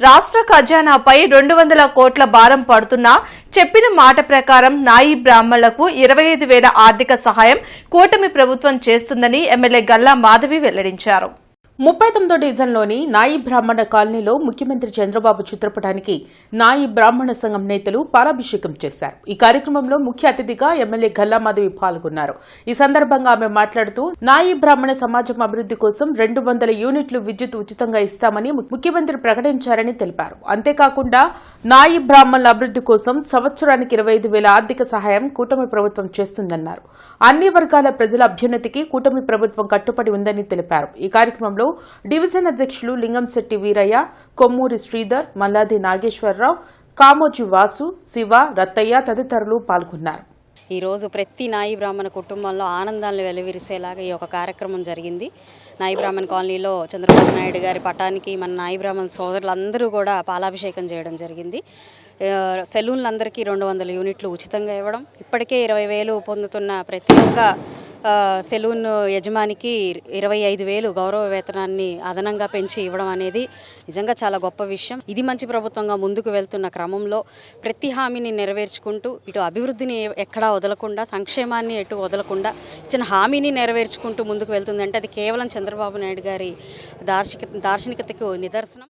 రాష్ట్ర ఖజానాపై రెండు వందల కోట్ల భారం పడుతున్నా చెప్పిన మాట ప్రకారం నాయి బ్రాహ్మణులకు ఇరవై ఐదు వేల ఆర్థిక సహాయం కూటమి ప్రభుత్వం చేస్తుందని ఎమ్మెల్యే గల్లా మాధవి వెల్లడించారు. ముప్పై తొమ్మిదో డివిజన్లోని నాయి బ్రాహ్మణ కాలనీలో ముఖ్యమంత్రి చంద్రబాబు చిత్రపటానికి నాయి బ్రాహ్మణ సంఘం నేతలు పాలాభిషేకం చేశారు. ఈ కార్యక్రమంలో ముఖ్య అతిథిగా ఎమ్మెల్యే గల్లామాధవి పాల్గొన్నారు. ఈ సందర్భంగా ఆమె మాట్లాడుతూ నాయి బ్రాహ్మణ సమాజం అభివృద్ధి కోసం రెండు వందల యూనిట్లు విద్యుత్ ఉచితంగా ఇస్తామని ముఖ్యమంత్రి ప్రకటించారని తెలిపారు. అంతేకాకుండా నాయి బ్రాహ్మణుల అభివృద్ధి కోసం సంవత్సరానికి ఇరవై ఐదు వేల ఆర్థిక సహాయం కూటమి ప్రభుత్వం చేస్తుందన్నారు. అన్ని వర్గాల ప్రజల అభ్యున్నతికి కూటమి ప్రభుత్వం కట్టుబడి ఉందని తెలిపారు. ఈ కార్యక్రమంలో డివిజన్ అధ్యక్షులు లింగంశెట్టి వీరయ్య కొమ్మూరి శ్రీధర్ మల్లాది నాగేశ్వరరావు కామోజు వాసు శివ రత్తయ్య తదితరులు పాల్గొన్నారు. ఈరోజు ప్రతి నాయి బ్రాహ్మణ కుటుంబంలో ఆనందాలను వెలువిరిసేలాగా ఈ ఒక కార్యక్రమం జరిగింది. నాయి బ్రాహ్మణ కాలనీలో చంద్రబాబు నాయుడు గారి పటానికి మన నాయి బ్రాహ్మణ సోదరులందరూ కూడా పాలాభిషేకం చేయడం జరిగింది. సెలూన్లందరికీ రెండు వందల యూనిట్లు ఉచితంగా ఇవ్వడం ఇప్పటికే ఇరవై వేలు పొందుతున్న ప్రతి ఒక్క సెలూన్ యజమానికి ఇరవై ఐదు వేలు గౌరవ వేతనాన్ని అదనంగా పెంచి ఇవ్వడం అనేది నిజంగా చాలా గొప్ప విషయం. ఇది మంచి ప్రభుత్వంగా ముందుకు వెళ్తున్న క్రమంలో ప్రతి హామీని నెరవేర్చుకుంటూ ఇటు అభివృద్ధిని ఎక్కడా వదలకుండా సంక్షేమాన్ని ఎటు వదలకుండా ఇచ్చిన హామీని నెరవేర్చుకుంటూ ముందుకు వెళ్తుంది అంటే అది కేవలం చంద్రబాబు నాయుడు గారి దార్శిక దార్శనికతకు నిదర్శనం.